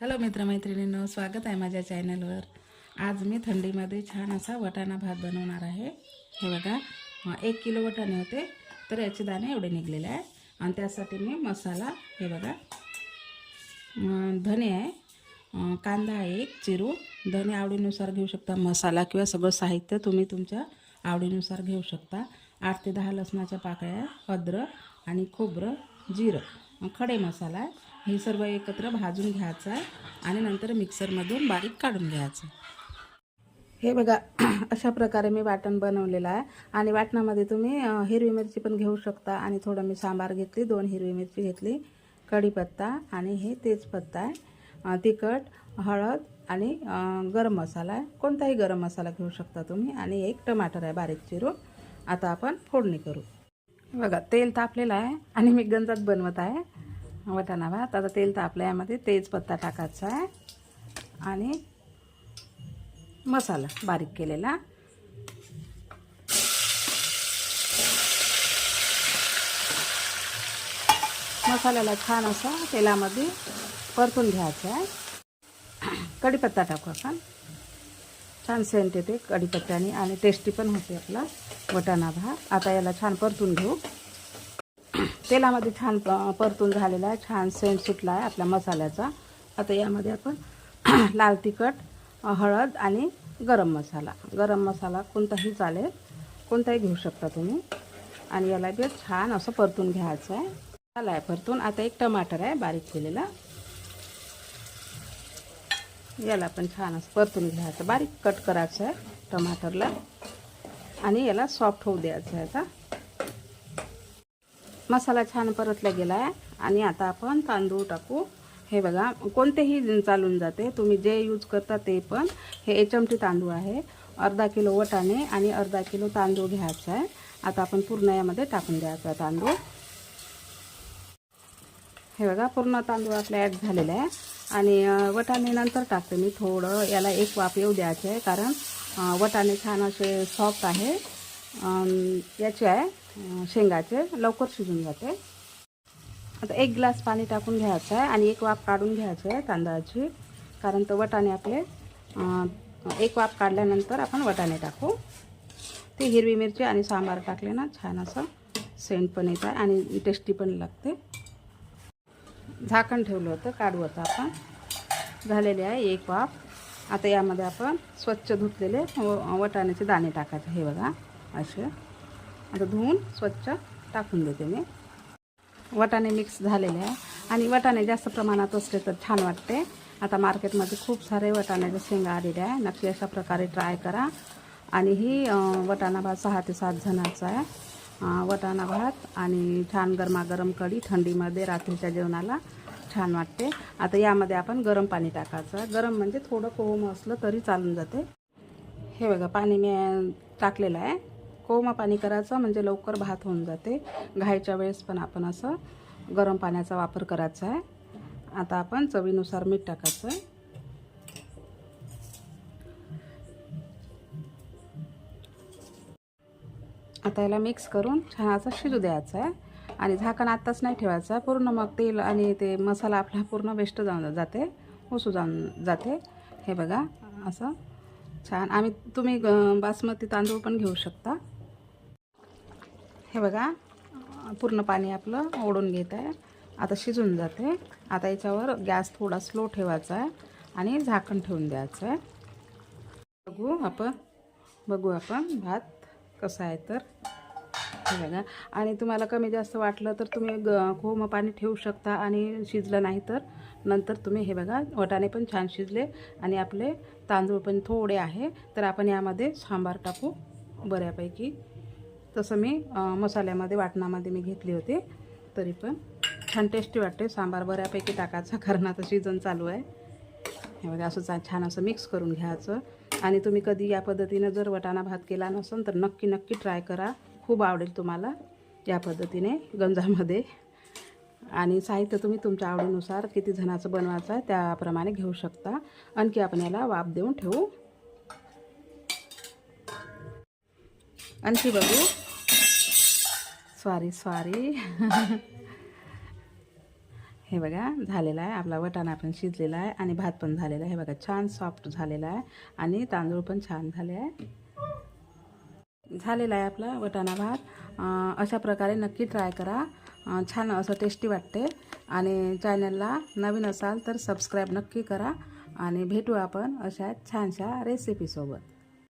Hello मित्रमैत्रिणींनो स्वागत आहे माझ्या चॅनलवर. आज मी थंडीमध्ये छान असा वटाणा भात बनवणार आहे. हे बघा एक किलो वटाणे होते तर याचे दाणे एवढे निघलेले आहे आणि त्यासाठी मी मसाला हे बघा धने आहे कांदा आहे एक चिरू धने आवडीनुसार घेऊ शकता मसाला किंवा सगळं साहित्य तुम्ही तुमच्या आवडीनुसार घेऊ शकता. आठ ते दहा लसणाच्या पाकळ्या अद्रक आणि खोबरं जिरं खडे मसाला आहे. हे सर्व एकत्र भाजून घ्यायचं आहे आणि नंतर मिक्सरमधून बारीक काढून घ्यायचं हे बघा अशा प्रकारे मी वाटण बनवलेलं आहे. आणि वाटणामध्ये तुम्ही हिरवी मिरची पण घेऊ शकता आणि थोडं मी सांबार घेतली दोन हिरवी मिरची घेतली कढीपत्ता आणि हे तेजपत्ता आहे. तिखट हळद आणि गरम मसाला आहे. कोणताही गरम मसाला घेऊ शकता तुम्ही. आणि एक टमाटर आहे बारीक चिरून. आता आपण फोडणी करू. बघा तेल तापलेलं आहे आणि मी गंजात बनवत आहे. वटाणा भात आता तेल तापलं यामध्ये तेजपत्ता टाकायचा आहे. आणि मसाला बारीक केलेला. मसाल्याला छान असा तेलामध्ये परतून घ्यायचं आहे. कढीपत्ता टाकू आपण. छान सेंट येते कढीपत्त्याने आणि टेस्टी पण होते आपला. वटाणा भात. आता याला छान परतून घेऊ. तेलामध्ये छान प- परतून झालेला आहे. छान सेंट सुटला आहे आपल्या मसाल्याचा. आता यामध्ये आपण लाल तिखट हळद आणि गरम मसाला. गरम मसाला कोणताही चालेल कोणताही घेऊ शकता तुम्ही. आणि याला बी छान असं परतून घ्यायचं आहे. झाला आहे परतून. आता एक टमाटर आहे बारीक केलेला. याला पण छान असं परतून घ्यायचं. बारीक कट करायचं आहे टमाटरला. आणि याला सॉफ्ट होऊ द्यायचं आहे आता. मसाला छान परतला गेला आहे आणि आता आपण तांदूळ टाकू. हे बघा कोणतेही चालून जाते. तुम्ही जे यूज करता ते पण. हे एचमटी तांदूळ आहे. अर्धा किलो वटाणे आणि अर्धा किलो तांदूळ घ्यायचा आहे. आता आपण पूर्ण यामध्ये टाकून द्यायचा आहे तांदूळ. हे बघा पूर्ण तांदूळ आपलं ॲड झालेले आहे. आणि अं, वटाणे नंतर टाकते मी थोडं. याला एक वाफ येऊ द्यायचं आहे कारण वटाणे छान असे सॉफ्ट आहे. याचे आहे. शेंगाचे. लवकर शिजून जाते. आता एक ग्लास पाणी टाकून घ्यायचं आहे आणि एक वाफ काढून घ्यायचं आहे तांदळाची. कारण तर वटाणे आपले एक वाफ काढल्यानंतर आपण वटाणे टाकू. ती हिरवी मिरची आणि सांबार टाकले ना छान असं सेंट पण येत आहे आणि टेस्टी पण लागते. झाकण ठेवलं होतं काढू होतं आपण. झालेले आहे एक वाफ. आता यामध्ये आपण स्वच्छ धुतलेले व वटाण्याचे दाणे टाकायचे हे बघा असे. आता धुवून स्वच्छ टाकून देते मी. वटाणे मिक्स झालेले आहे. आणि वटाणे जास्त प्रमाणात असले तर छान वाटते. आता मार्केटमध्ये खूप सारे वटाण्याच्या शेंगा आलेल्या आहे. नक्की अशा प्रकारे ट्राय करा. आणि ही वटाणा भात सहा ते सात जणांचा आहे. वटाणा भात आणि छान गरमागरम कढी थंडीमध्ये रात्रीच्या जेवणाला छान वाटते. आता यामध्ये आपण गरम पाणी टाकायचं गरम म्हणजे थोडं कोम असलं तरी चालून जाते. हे बघा पाणी मी टाकलेलं आहे. कोमा पाणी करायचं म्हणजे लवकर भात होऊन जाते. घायच्या वेळेस पण आपण असं गरम पाण्याचा वापर करायचा आहे. आता आपण चवीनुसार मीठ टाकायचं आहे. आता याला मिक्स करून छान असं शिजू द्यायचं आहे. आणि झाकण आत्ताच नाही ठेवायचं आहे. पूर्ण मग तेल आणि ते मसाला आपला पूर्ण वेस्ट जाऊन जाते. उसू जाऊन जाते. हे बघा असं छान. आम्ही तुम्ही ग- बासमती तांदूळ पण घेऊ शकता. हे बघा पूर्ण पाणी आपलं ओढून घेत आहे. आता शिजून जाते. आता याच्यावर गॅस थोडा स्लो ठेवायचा आहे आणि झाकण ठेवून द्यायचं आहे. बघू आपण बघू आपण भात कसा आहे तर. हे बघा आणि तुम्हाला कमी जास्त वाटलं तर तुम्ही ग कोम पाणी ठेवू शकता आणि शिजलं नाही तर. नंतर तुम्ही हे बघा वटाणे पण छान शिजले आणि आपले तांदूळ पण थोडे आहे. तर आपण यामध्ये सांबार टाकू बऱ्यापैकी. तसं मी मसाल्यामध्ये वाटणामध्ये मी घेतली होती. तरी पण छान टेस्टी वाटते सांबार बऱ्यापैकी टाकायचा कारण आता सीझन चालू आहे. हे बघा असं चा- छान असं मिक्स करून घ्यायचं. आणि तुम्ही कधी या पद्धतीनं जर वटाणा भात केला नसेल तर नक्की नक्की ट्राय करा. खूप आवडेल तुम्हाला या पद्धतीने गंजामध्ये. आणि साहित्य तुम्ही तुमच्या आवडीनुसार किती जणाचं बनवायचं आहे त्याप्रमाणे घेऊ शकता. आणखी आपण याला वाफ देऊन ठेवू. आणखी बघू. सॉरी सॉरी हे बघा झालेला आहे. आपला वटाणा पण शिजलेला आहे आणि भात पण झालेला आहे. हे बघा छान सॉफ्ट झालेला आहे आणि तांदूळ पण छान झाले आहे. झालेला आहे आपला वटाणा भात. अशा प्रकारे नक्की ट्राय करा. छान असं टेस्टी वाटते. आणि चॅनलला नवीन असाल तर सबस्क्राईब नक्की करा. आणि भेटू आपण अशा छानशा रेसिपीसोबत